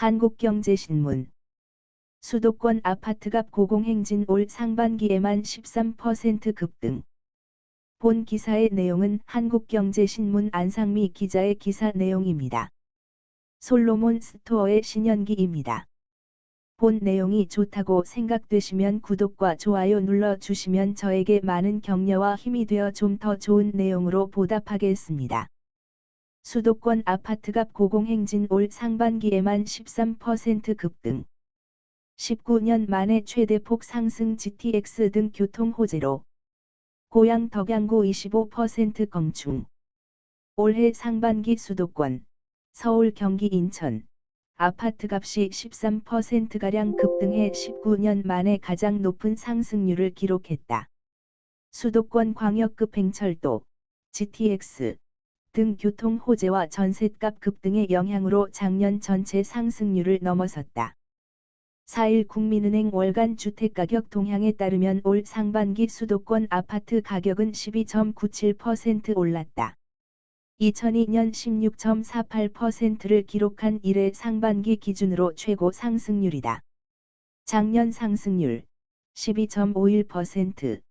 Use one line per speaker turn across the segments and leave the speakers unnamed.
한국경제신문 수도권 아파트값 고공행진 올 상반기에만 13% 급등. 본 기사의 내용은 한국경제신문 안상미 기자의 기사 내용입니다. 솔로몬 스토어의 신현기입니다. 본 내용이 좋다고 생각되시면 구독과 좋아요 눌러주시면 저에게 많은 격려와 힘이 되어 좀 더 좋은 내용으로 보답하겠습니다. 수도권 아파트값 고공행진 올 상반기에만 13% 급등. 19년 만에 최대폭 상승 GTX 등 교통 호재로 고양 덕양구 25% 건충. 올해 상반기 수도권, 서울 경기 인천, 아파트값이 13%가량 급등해 19년 만에 가장 높은 상승률을 기록했다. 수도권 광역급 행철도, GTX 등 교통 호재와 전셋값 급등의 영향으로 작년 전체 상승률을 넘어섰다. 4일 국민은행 월간 주택가격 동향에 따르면 올 상반기 수도권 아파트 가격은 12.97% 올랐다. 2002년 16.48%를 기록한 이래 상반기 기준으로 최고 상승률이다. 작년 상승률 12.51%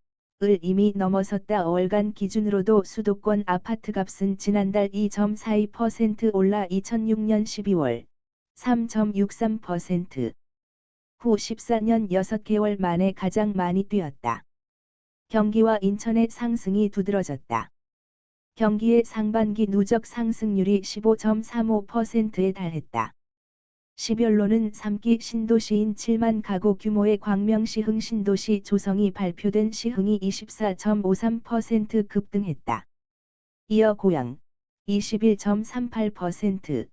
을 이미 넘어섰다. 월간 기준으로도 수도권 아파트 값은 지난달 2.42% 올라 2006년 12월 3.63%후 14년 6개월 만에 가장 많이 뛰었다. 경기와 인천의 상승이 두드러졌다. 경기의 상반기 누적 상승률이 15.35%에 달했다. 시별로는 3기 신도시인 7만 가구 규모의 광명시 흥 신도시 조성이 발표된 시흥이 24.53% 급등했다. 이어 고양 21.38%,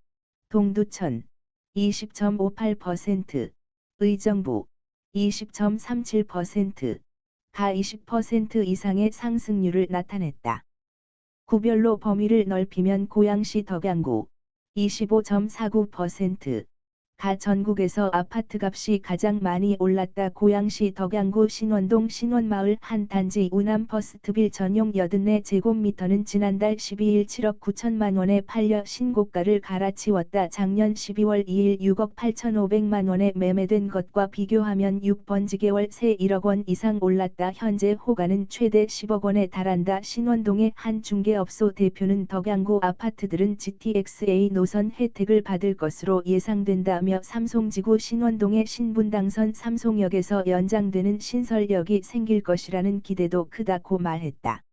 동두천 20.58%, 의정부 20.37%, 가 20% 이상의 상승률을 나타냈다. 구별로 범위를 넓히면 고양시 덕양구 25.49%, 가 전국에서 아파트 값이 가장 많이 올랐다. 고양시 덕양구 신원동 신원마을 한 단지 우남 퍼스트빌 전용 84 제곱미터는 지난달 12일 7억 9천만 원에 팔려 신고가를 갈아치웠다. 작년 12월 2일 6억 8천5백만 원에 매매된 것과 비교하면 6번지개 월세 1억 원 이상 올랐다. 현재 호가는 최대 10억 원에 달한다. 신원동의 한 중개업소 대표는 덕양구 아파트들은 GTX-A 노선 혜택을 받을 것으로 예상된다 며 삼송지구 신원동의 신분당선 삼송역에서 연장되는 신설역이 생길 것이라는 기대도 크다고 말했다.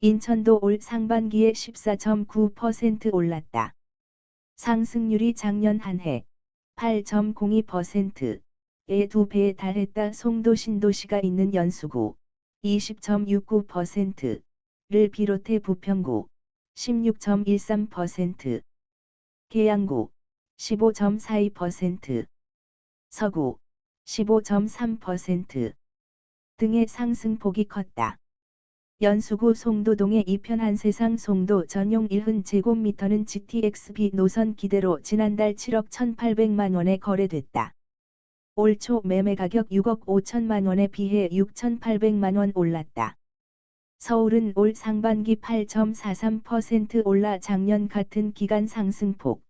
인천도 올 상반기에 14.9% 올랐다. 상승률이 작년 한 해 8.02%의 두 배에 달했다. 송도 신도시가 있는 연수구 20.69%를 비롯해 부평구 16.13%, 계양구 15.42%, 서구 15.3% 등의 상승폭이 컸다. 연수구 송도동의 이편 한 세상 송도 전용 1흔 제곱미터는 GTX-B 노선 기대로 지난달 7억 1,800만 원에 거래됐다. 올 초 매매 가격 6억 5천만 원에 비해 6,800만 원 올랐다. 서울은 올 상반기 8.43% 올라 작년 같은 기간 상승폭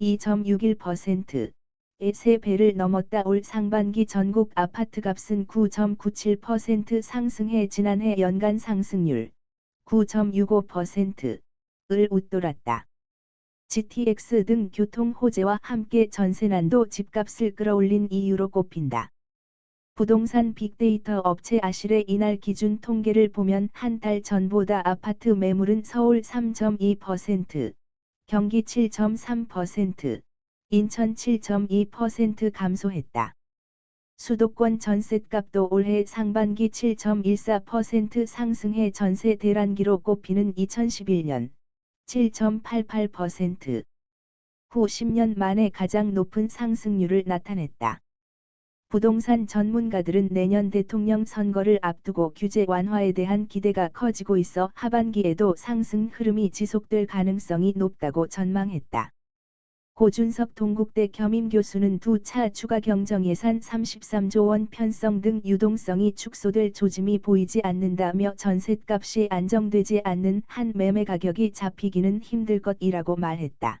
2.61%의 3배를 넘었다. 올 상반기 전국 아파트 값은 9.97% 상승해 지난해 연간 상승률 9.65%을 웃돌았다. GTX 등 교통 호재와 함께 전세난도 집값을 끌어올린 이유로 꼽힌다. 부동산 빅데이터 업체 아실의 이날 기준 통계를 보면 한 달 전보다 아파트 매물은 서울 3.2%, 경기 7.3%, 인천 7.2% 감소했다. 수도권 전셋값도 올해 상반기 7.14% 상승해 전세 대란기로 꼽히는 2011년 7.88%, 후 10년 만에 가장 높은 상승률을 나타냈다. 부동산 전문가들은 내년 대통령 선거를 앞두고 규제 완화에 대한 기대가 커지고 있어 하반기에도 상승 흐름이 지속될 가능성이 높다고 전망했다. 고준석 동국대 겸임 교수는 두 차 추가 경정 예산 33조 원 편성 등 유동성이 축소될 조짐이 보이지 않는다며 전셋값이 안정되지 않는 한 매매 가격이 잡히기는 힘들 것이라고 말했다.